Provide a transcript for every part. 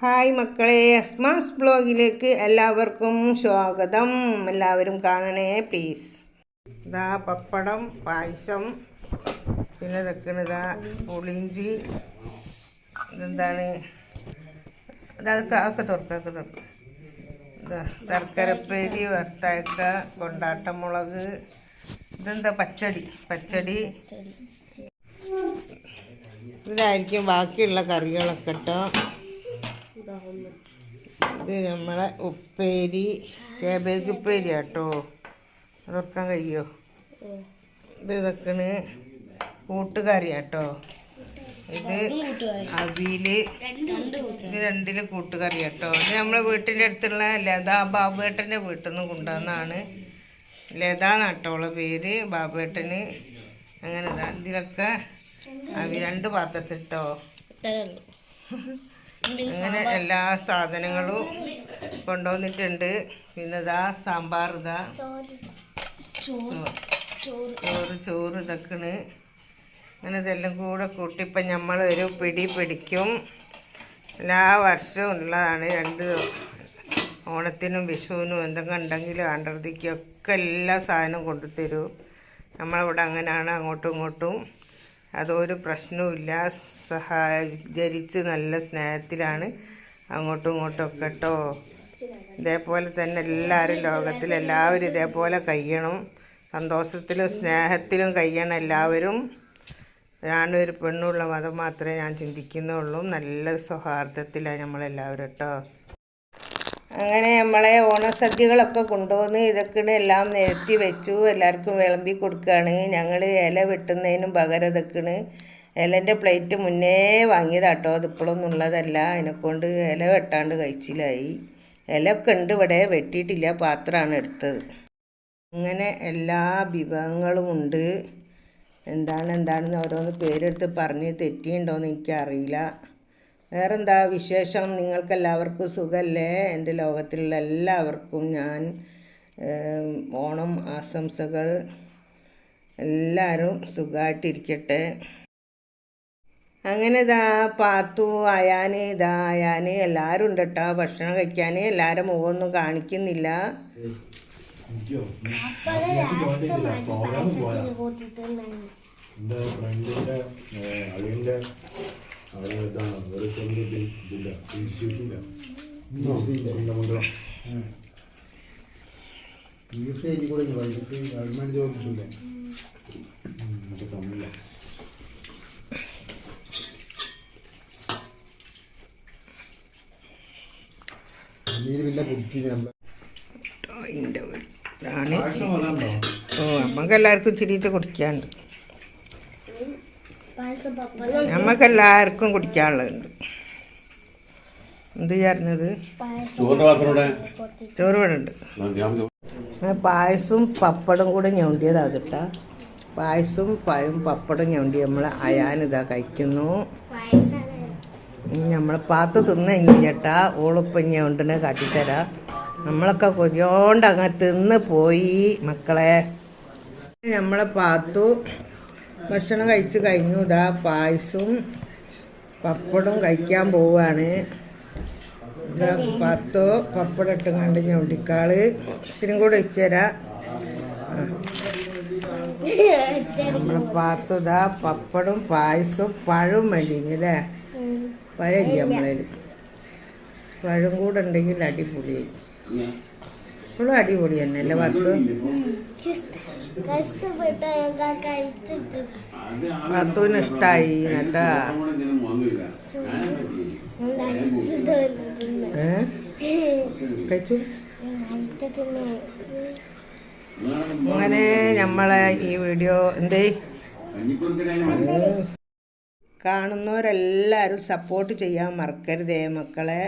Hi മക്കളെ അസ്മാസ് ബ്ലോഗിലേക്ക് എല്ലാവർക്കും സ്വാഗതം. എല്ലാവരും കാണണേ പ്ലീസ് ഇതാ പപ്പടം പായസം പിന്നെ വെക്കണതാ പുളിഞ്ചി ഇതെന്താണ്? ഇതൊക്കെ അതൊക്കെ തുറക്കൊക്കെ തുറക്കും ഇതാ ശർക്കരപ്പേരി വറുത്തയക്ക കൊണ്ടാട്ടമുളക്. ഇതെന്താ? പച്ചടി പച്ചടി. ഇതായിരിക്കും ബാക്കിയുള്ള കറികളൊക്കെ കേട്ടോ ഇത് നമ്മളെ ഉപ്പേരി കേബേജ് ഉപ്പേരി കേട്ടോ അതൊക്കെ കഴിയോ? ഇത് ഇതൊക്കെയാണ് കൂട്ടുകറി കേട്ടോ ഇത് അവിയിൽ ഇത് രണ്ടിൽ കൂട്ടുകറി കേട്ടോ ഇത് നമ്മളെ വീട്ടിന്റെ അടുത്തുള്ള ലതാ ബാബുവേട്ടന്റെ വീട്ടിൽ നിന്ന് കൊണ്ടുവന്നാണ് ലതാ നട്ടോളെ പേര് ബാബുവേട്ടന്. അങ്ങനെ ഇതാ. ഇതിലൊക്കെ അവി രണ്ട് പാത്രത്തിട്ടോ അങ്ങനെ എല്ലാ സാധനങ്ങളും കൊണ്ടുവന്നിട്ടുണ്ട്. പിന്നെ ഇതാ സാമ്പാർ ഇതാ. ചോറ്. ചോറ്. ഇതൊക്കെയാണ്. അങ്ങനെ ഇതെല്ലാം കൂടെ കൂട്ടി ഇപ്പം നമ്മൾ ഒരു പിടി പിടിക്കും. എല്ലാ വർഷവും ഉള്ളതാണ്. രണ്ട് ഓണത്തിനും വിഷുവിനും എന്തെങ്കിലും ഉണ്ടെങ്കിലും ആണ്ടർതിക്കൊക്കെ എല്ലാ സാധനവും കൊണ്ടുതരും. നമ്മളിവിടെ അങ്ങനെയാണ് അങ്ങോട്ടും ഇങ്ങോട്ടും. അതൊരു പ്രശ്നവുമില്ല. സഹകരിച്ച് നല്ല സ്നേഹത്തിലാണ് അങ്ങോട്ടും ഇങ്ങോട്ടും ഒക്കെ കേട്ടോ. ഇതേപോലെ തന്നെ എല്ലാവരും ലോകത്തിൽ എല്ലാവരും ഇതേപോലെ കഴിയണം. സന്തോഷത്തിലും സ്നേഹത്തിലും കഴിയണം എല്ലാവരും. ഞാനൊരു പെണ്ണുള്ള മതം മാത്രമേ ഞാൻ ചിന്തിക്കുന്നുള്ളൂ. നല്ല സൗഹാർദ്ദത്തിലാണ് നമ്മളെല്ലാവരും കേട്ടോ. അങ്ങനെ നമ്മളെ ഓണസദ്യകളൊക്കെ കൊണ്ടുവന്ന് ഇതൊക്കെ എല്ലാം നിരത്തി വെച്ചു. എല്ലാവർക്കും വിളമ്പി കൊടുക്കുകയാണ്. ഞങ്ങൾ ഇല വെട്ടുന്നതിനും പകരം ഇതൊക്കെയാണ് ഇലന്റെ പ്ലേറ്റ് മുന്നേ വാങ്ങിയതാട്ടോ. അതിപ്പോഴൊന്നും ഉള്ളതല്ല. അതിനെക്കൊണ്ട് ഇല വെട്ടാണ്ട് കഴിച്ചിലായി. ഇല ഒക്കെ ഉണ്ട് ഇവിടെ. വെട്ടിയിട്ടില്ല. പാത്രമാണ് എടുത്തത്. അങ്ങനെ എല്ലാ വിഭവങ്ങളും ഉണ്ട്. എന്താണ് എന്താണെന്ന് ഓരോന്ന് പേരെടുത്ത് പറഞ്ഞ് തെറ്റിയുണ്ടോയെന്ന് എനിക്കറിയില്ല. വേറെന്താ വിശേഷം? നിങ്ങൾക്കെല്ലാവർക്കും സുഖമല്ലേ എന്റെ ലോകത്തിലുള്ള എല്ലാവർക്കും ഞാൻ ഓണം ആശംസകൾ. എല്ലാവരും സുഖമായിട്ടിരിക്കട്ടെ അങ്ങനെ ഇതാ പാത്തു അയാന് ഇതാ അയാന് എല്ലാവരും ഉണ്ട് കേട്ടോ ഭക്ഷണം കഴിക്കാൻ എല്ലാവരും മുഖമൊന്നും കാണിക്കുന്നില്ല. ഫ്രണ്ടിന്റെ അളിയന്റെ അവിടെ ഇതാണ് ഒരു ചെറിയ ജില്ല ഇൻസ്റ്റിറ്റ്യൂട്ടില്ല കുന്നമംഗലം ബീഫ് എഴുതി കൊടുങ്ങി വൈകിട്ട് ഗവൺമെന്റ് ജോബ് കിട്ടൂലേ? മറ്റേ തമിഴില്ല പിന്നെ കുടിക്കില്ല ഓ നമുക്ക് എല്ലാവർക്കും ചിരിച്ച് കുടിക്കാനുണ്ട്. നമുക്ക് എല്ലാവർക്കും കുടിക്കാനുള്ളതുണ്ട്. എന്ത് ചേർന്നത് ചോറ് വേണുണ്ട് പായസവും പപ്പടം കൂടെ ഞൊണ്ടിയതാണ് കേട്ടോ പായസവും പഴവും പപ്പടം ഞൊണ്ടി നമ്മൾ അയാനിതാ കഴിക്കുന്നു. നമ്മളെ പാത്ത് തിന്ന ഇനി ചേട്ടാ ഓളിപ്പം ഞൊണ്ടിനെ കാട്ടിത്തരാ. നമ്മളൊക്കെ കൊതിയോണ്ട് അങ്ങ് തിന്ന് പോയി മക്കളെ. നമ്മളെ പാത്തു ഭക്ഷണം കഴിച്ച് കഴിഞ്ഞു. ഇതാ പായസവും പപ്പടം കഴിക്കാൻ പോവാണ്. പത്തോ പപ്പടം ഇട്ട് കണ്ട് ഞൊണ്ടിക്കാൾ ഇത്തിരി കൂടെ വെച്ച് തരാം. ആ. നമ്മളെ പാത്തു ഇതാ പപ്പടും പായസവും പഴവും വേണ്ടിങ്ങി അല്ലേ? പഴമില്ല നമ്മളതിൽ പഴം കൂടെ ഉണ്ടെങ്കിൽ അടിപൊളിയായി. ഇപ്പോഴും അടിപൊളി തന്നെ അല്ലേ വത്ത് വത്തുവിന് ഇഷ്ടായി കേട്ടാ കഴിച്ചു? അങ്ങനെ നമ്മളെ ഈ വീഡിയോ എന്തേ? കാണുന്നവരെല്ലാവരും സപ്പോർട്ട് ചെയ്യാൻ മറക്കരുതേ മക്കളെ.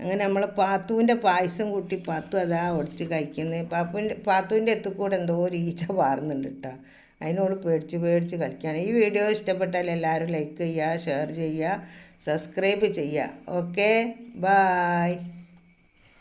അങ്ങനെ നമ്മൾ പാത്തുവിന്റെ പായസം കൂട്ടി പാത്തു അതാ ഒടിച്ച് കഴിക്കുന്നത് പാപ്പുവിന്റെ പാത്തുവിന്റെ എത്തിക്കൂടെ എന്തോ ഒരു ഈച്ച പാറുന്നുണ്ട് കേട്ടോ അതിനോട് പേടിച്ച് പേടിച്ച് കളിക്കുകയാണ് ഈ വീഡിയോ ഇഷ്ടപ്പെട്ടാൽ എല്ലാവരും ലൈക്ക് ചെയ്യുക ഷെയർ ചെയ്യുക സബ്സ്ക്രൈബ് ചെയ്യുക. Okay bye